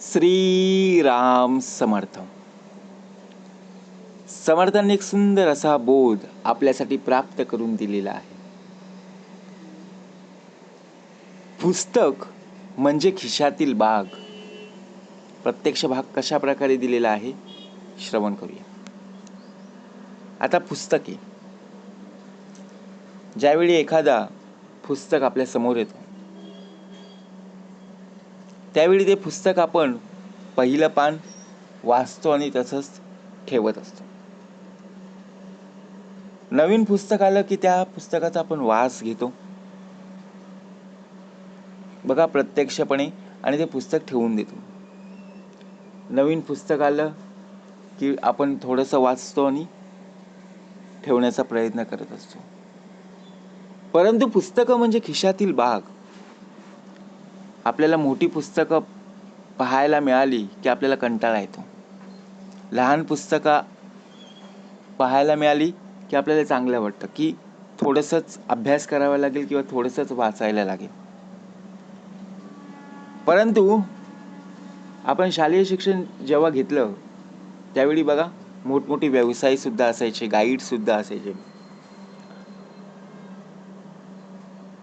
श्रीराम समर्थ समर्थांनी एक सुंदर असा बोध आपल्यासाठी प्राप्त करून दिलेला आहे. पुस्तक म्हणजे खिशातील बाग. प्रत्यक्ष भाग कशा प्रकारे दिलेला आहे श्रवण करूया. आता पुस्तके. ज्यावेळी एखादा पुस्तक आपल्यासमोर येतो त्यावेळी ते पुस्तक आपण पहिलं पान वाचतो आणि तसंच ठेवत असतो. नवीन पुस्तक आलं की त्या पुस्तकाचा आपण वास घेतो. बघा प्रत्यक्षपणे आणि ते पुस्तक ठेवून देतो. नवीन पुस्तक आलं की आपण थोडंसं वाचतो आणि ठेवण्याचा प्रयत्न करत असतो. परंतु पुस्तकं म्हणजे खिशातील बाग. आपल्याला मोठी पुस्तकं पाहायला मिळाली की आपल्याला कंटाळा येतो. लहान पुस्तकं पाहायला मिळाली की आपल्याला चांगलं वाटतं की थोडंसंच अभ्यास करावा लागेल किंवा थोडंसंच वाचायला लागेल. परंतु आपण शालेय शिक्षण जेव्हा घेतलं त्यावेळी बघा मोठमोठी व्यवसायसुद्धा असायचे गाईडसुद्धा असायचे.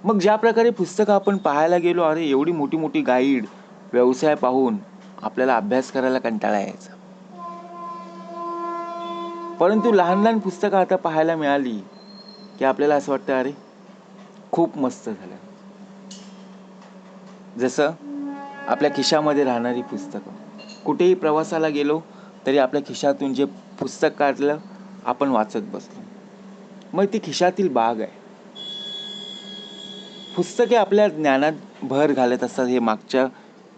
मग ज्या प्रकारे पुस्तकं आपण पाहायला गेलो अरे एवढी मोठी मोठी गाईड व्यवसाय पाहून आपल्याला अभ्यास करायला कंटाळा यायचा. परंतु लहान लहान पुस्तकं आता पाहायला मिळाली की आपल्याला असं वाटतं अरे खूप मस्त झालं. जसं आपल्या खिशामध्ये राहणारी पुस्तकं. कुठेही प्रवासाला गेलो तरी आपल्या खिशातून जे पुस्तक काढलं आपण वाचत बसलो. मग ती खिशातील बाग आहे. पुस्तके आपल्या ज्ञानात भर घालत असतात हे मागच्या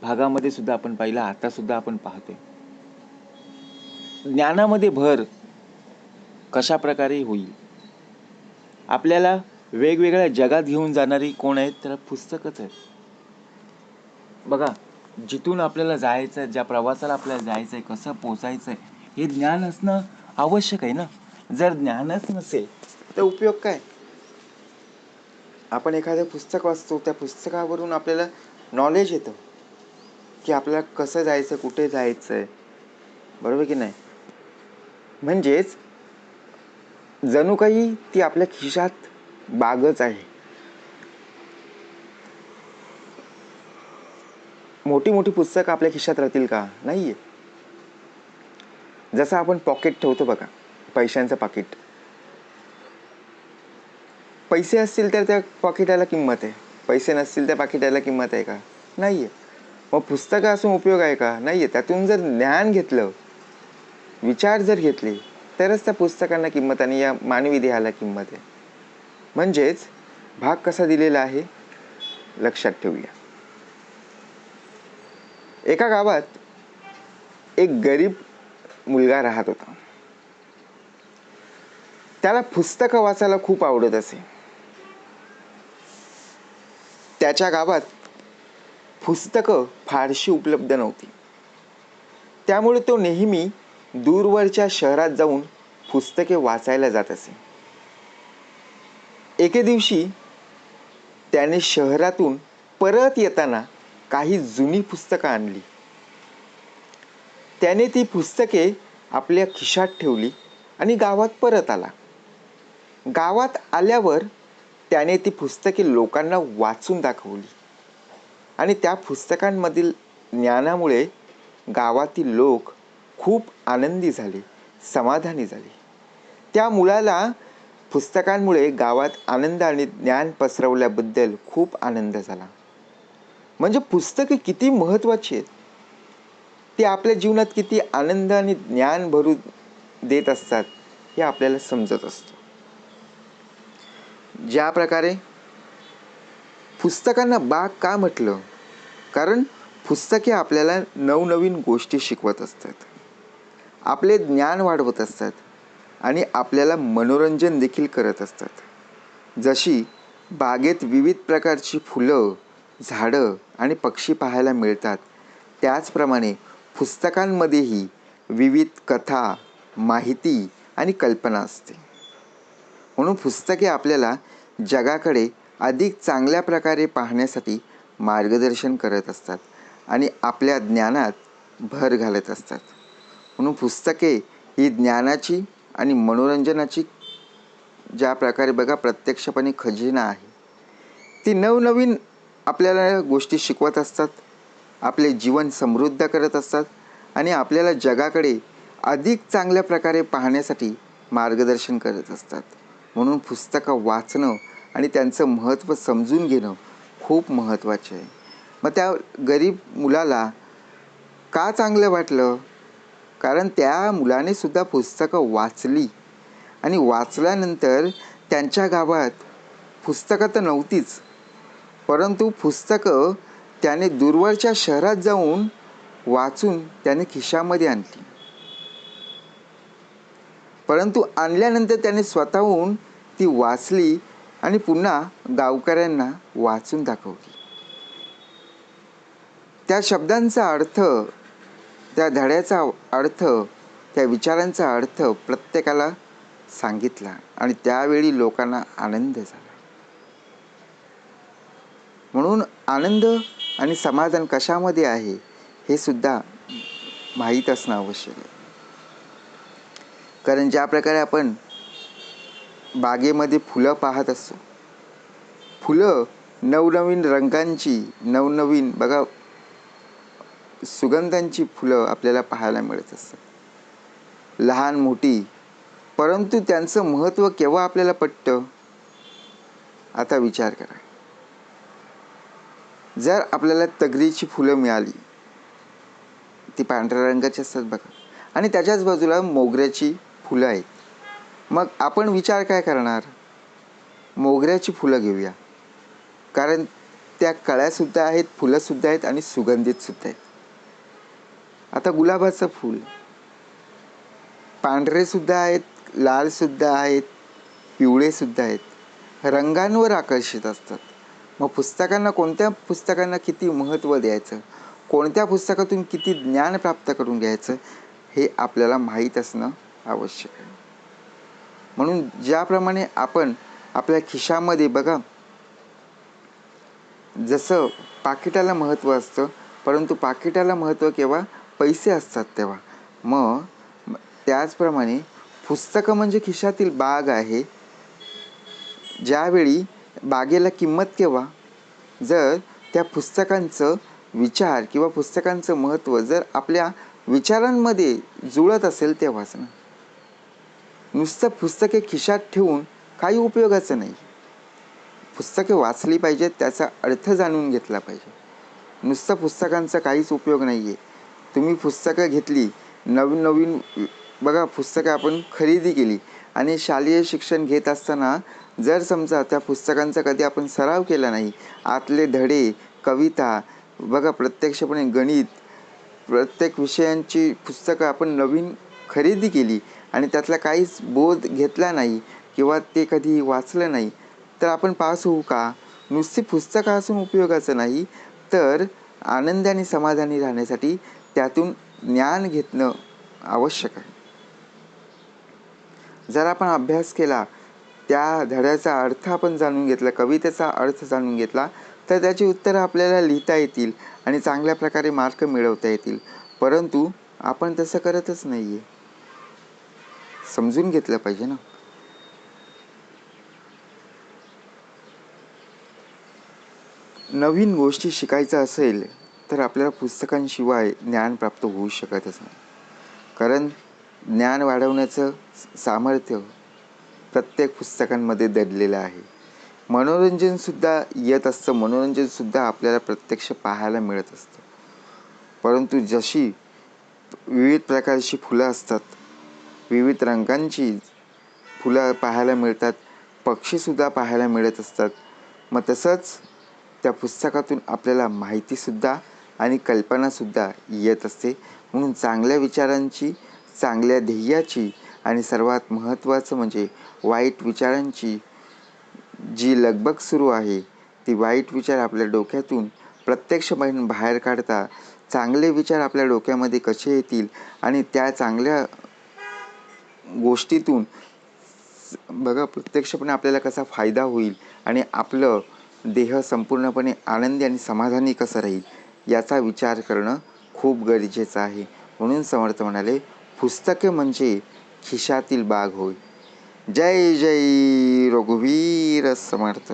भागामध्ये सुद्धा आपण पाहिलं आता सुद्धा आपण पाहतोय. ज्ञानामध्ये भर कशा प्रकारे होईल? आपल्याला वेगवेगळ्या जगात घेऊन जाणारी कोण आहेत? तर पुस्तकच आहेत. बघा जिथून आपल्याला जायचं आहे ज्या प्रवासाला आपल्याला जायचं आहे कसं पोचायचं आहे हे ज्ञान असणं आवश्यक आहे ना? जर ज्ञानच नसेल तर उपयोग काय? आपण एखादं पुस्तक वाचतो त्या पुस्तकावरून आपल्याला नॉलेज येतं की आपल्याला कसं जायचं कुठे जायचं आहे बरोबर की नाही? म्हणजेच जणू काही ती आपल्या खिशात बागच आहे. मोठी मोठी पुस्तकं आपल्या खिशात राहतील का? नाहीये. जसं आपण पॉकेट ठेवतो बघा पैशांचं पाकिट पैसे असतील तर त्या पाकिटाला किंमत आहे. पैसे नसतील त्या पाकिटाला किंमत आहे का? नाही आहे मग पुस्तकं असून उपयोग आहे का? नाही आहे त्यातून जर ज्ञान घेतलं विचार जर घेतले तरच त्या पुस्तकांना किंमत आणि या मानवी देहाला किंमत आहे. म्हणजेच भाग कसा दिलेला आहे? लक्षात ठेवूया. एका गावात एक गरीब मुलगा राहत होता. त्याला पुस्तकं वाचायला खूप आवडत असे. त्याच्या गावात पुस्तकं फारशी उपलब्ध नव्हती. त्यामुळे तो नेहमी दूरवरच्या शहरात जाऊन पुस्तके वाचायला जात असे. एके दिवशी त्याने शहरातून परत येताना काही जुनी पुस्तकं आणली. त्याने ती पुस्तके आपल्या खिशात ठेवली आणि गावात परत आला. गावात आल्यावर त्याने ती पुस्तके लोकांना वाचून दाखवली. आणि त्या पुस्तकांमधील ज्ञानामुळे गावातील लोक खूप आनंदी झाले समाधानी झाले. त्या मुलाला पुस्तकांमुळे गावात आनंद आणि ज्ञान पसरवल्याबद्दल खूप आनंद झाला. म्हणजे पुस्तके किती महत्त्वाची आहेत. ते आपल्या जीवनात किती आनंद आणि ज्ञान भरू देत असतात हे आपल्याला समजत असतं. ज्या प्रकारे पुस्तकांना बाग का म्हटलं? कारण पुस्तके आपल्याला नवनवीन गोष्टी शिकवत असतात. आपले ज्ञान वाढवत असतात आणि आपल्याला मनोरंजन देखील करत असतात. जशी बागेत विविध प्रकारची फुलं झाडं आणि पक्षी पाहायला मिळतात त्याचप्रमाणे पुस्तकांमध्येही विविध कथा माहिती आणि कल्पना असते. म्हणून पुस्तके आपल्याला जगाकडे अधिक चांगल्या प्रकारे पाहण्यासाठी मार्गदर्शन करत असतात आणि आपल्या ज्ञानात भर घालत असतात. म्हणून पुस्तके ही ज्ञानाची आणि मनोरंजनाची ज्या प्रकारे बघा प्रत्यक्षपणे खजिना आहे. ती नवनवीन आपल्याला गोष्टी शिकवत असतात आपले जीवन समृद्ध करत असतात आणि आपल्याला जगाकडे अधिक चांगल्या प्रकारे पाहण्यासाठी मार्गदर्शन करत असतात. म्हणून पुस्तकं वाचणं आणि त्यांचं महत्त्व समजून घेणं खूप महत्त्वाचे आहे. मग त्या गरीब मुलाला का चांगलं वाटलं? कारण त्या मुलाने सुद्धा पुस्तकं वाचली. आणि वाचल्यानंतर त्यांच्या गावात पुस्तकं तर नव्हतीच परंतु पुस्तकं त्याने दूरवरच्या शहरात जाऊन वाचून त्याने खिशामध्ये आणली. परंतु आणल्यानंतर त्याने स्वतःहून ती वाचली आणि पुन्हा गावकऱ्यांना वाचून दाखवली. त्या शब्दांचा अर्थ त्या धड्याचा अर्थ त्या विचारांचा अर्थ प्रत्येकाला सांगितला आणि त्यावेळी लोकांना आनंद झाला. म्हणून आनंद आणि समाधान कशामध्ये आहे हे सुद्धा माहीत असणं आवश्यक आहे. कारण ज्या प्रकारे आपण बागेमध्ये फुलं पाहत असतो फुलं नवनवीन रंगांची नवनवीन बघा सुगंधांची फुलं आपल्याला पाहायला मिळत असतात. लहान मोठी परंतु त्यांचं महत्त्व केव्हा आपल्याला पटतं? आता विचार करा. जर आपल्याला तगरीची फुलं मिळाली ती पांढऱ्या रंगाची असतात बघा आणि त्याच्याच बाजूला मोगऱ्याची फुलं आहेत. मग आपण विचार काय करणार? मोगऱ्याची फुलं घेऊया. कारण त्या कळ्यासुद्धा आहेत फुलंसुद्धा आहेत आणि सुगंधितसुद्धा आहेत. आता गुलाबाचं फूल. पांढरेसुद्धा आहेत लालसुद्धा आहेत पिवळेसुद्धा आहेत. रंगांवर आकर्षित असतात. मग पुस्तकांना कोणत्या पुस्तकांना किती महत्त्व द्यायचं? कोणत्या पुस्तकातून किती ज्ञान प्राप्त करून घ्यायचं? हे आपल्याला माहीत असणं आवश्यक. आहे म्हणून ज्याप्रमाणे आपण आपल्या खिशामध्ये बघा जसं पाकिटाला महत्त्व असतं परंतु पाकिटाला महत्त्व केव्हा? पैसे असतात तेव्हा. मग त्याचप्रमाणे पुस्तकं म्हणजे खिशातील बाग आहे ज्यावेळी बागेला किंमत केव्हा? जर त्या पुस्तकांचं विचार किंवा पुस्तकांचं महत्त्व जर आपल्या विचारांमध्ये जुळत असेल तेव्हाच ना. नुसतं पुस्तके खिशात ठेवून काही उपयोगाचं नाही. पुस्तके वाचली पाहिजेत त्याचा अर्थ जाणून घेतला पाहिजे. नुसतं पुस्तकांचा काहीच उपयोग नाही आहे तुम्ही पुस्तकं घेतली नवीन नवीन बघा पुस्तकं आपण खरेदी केली आणि शालेय शिक्षण घेत असताना जर समजा त्या पुस्तकांचा कधी आपण सराव केला नाही आतले धडे कविता बघा प्रत्यक्षपणे गणित प्रत्येक विषयांची पुस्तकं आपण नवीन खरेदी केली आणि त्यातला काहीच बोध घेतला नाही किंवा ते कधी वाचलं नाही तर आपण पास होऊ का? नुसती पुस्तकं असून उपयोगाचं नाही तर आनंद आणि समाधानी राहण्यासाठी त्यातून ज्ञान घेतणं आवश्यक आहे. जर आपण अभ्यास केला त्या धड्याचा अर्थ आपण जाणून घेतला कवितेचा अर्थ जाणून घेतला तर त्याची उत्तरं आपल्याला लिहिता येतील आणि चांगल्या प्रकारे मार्क मिळवता येतील. परंतु आपण तसं करतच नाही आहे समजून घेतलं पाहिजे ना. नवीन गोष्टी शिकायचं असेल तर आपल्याला पुस्तकांशिवाय ज्ञान प्राप्त होऊ शकतच नाही. कारण ज्ञान वाढवण्याचं सामर्थ्य प्रत्येक पुस्तकांमध्ये दडलेलं आहे. मनोरंजनसुद्धा येत असतं. मनोरंजनसुद्धा आपल्याला प्रत्यक्ष पाहायला मिळत असतं. परंतु जशी विविध प्रकारची फुलं असतात विविध रंगांची फुलं पाहायला मिळतात पक्षीसुद्धा पाहायला मिळत असतात. मग तसंच त्या पुस्तकातून आपल्याला माहितीसुद्धा आणि कल्पनासुद्धा येत असते. म्हणून चांगल्या विचारांची चांगल्या ध्येयाची आणि सर्वात महत्त्वाचं म्हणजे वाईट विचारांची जी लगबग सुरू आहे ती वाईट विचार आपल्या डोक्यातून प्रत्यक्ष बाहेर काढता चांगले विचार आपल्या डोक्यामध्ये कसे येतील आणि त्या चांगल्या गोष्टीतून बघा प्रत्यक्षपणे आपल्याला कसा फायदा होईल आणि आपलं देह संपूर्णपणे आनंदी आणि समाधानी कसं राहील याचा विचार करणं खूप गरजेचं आहे. म्हणून समर्थ म्हणाले पुस्तके म्हणजे खिशातील बाग होय. जय जय रघुवीर समर्थ.